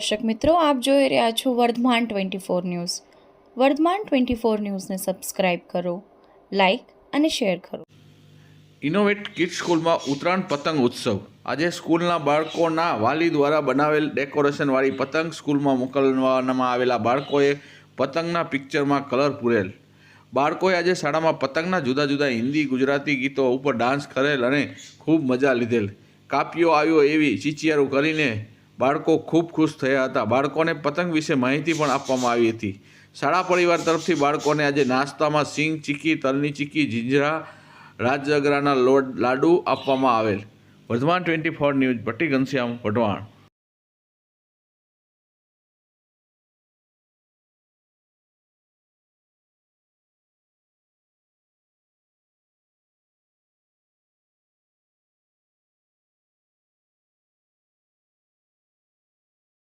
દર્શક મિત્રો, આપ જોઈ રહ્યા છો Vardhaman twenty four news. Vardhaman twenty four ન્યૂઝને સબસ્ક્રાઇબ કરો, લાઇક અને શેર કરો. ઇનોવેટ કિડ સ્કૂલમાં ઉત્તરાયણ પતંગ ઉત્સવ. આજે સ્કૂલના બાળકોના વાલી દ્વારા બનાવેલ ડેકોરેશનવાળી પતંગ સ્કૂલમાં મોકલવામાં આવેલા બાળકોએ પતંગના પિક્ચરમાં કલર પૂરેલ. બાળકોએ આજે શાળામાં પતંગના જુદા જુદા હિન્દી, ગુજરાતી ગીતો ઉપર ડાન્સ કરેલ અને ખૂબ મજા લીધેલ. કાપ્યો આવ્યો એવી ચીચિયારું કરીને બાળકો ખૂબ ખુશ થયા હતા. બાળકોને પતંગ વિશે માહિતી પણ આપવામાં આવી હતી. શાળા પરિવાર તરફથી બાળકોને આજે નાસ્તામાં સિંગ ચીકી, તલની ચીકી, જીંજરા, રાજગરાના લોડ લાડુ આપવામાં આવેલ. Vardhman twenty four news, Bhatti Ghanshyam, Wadhwan.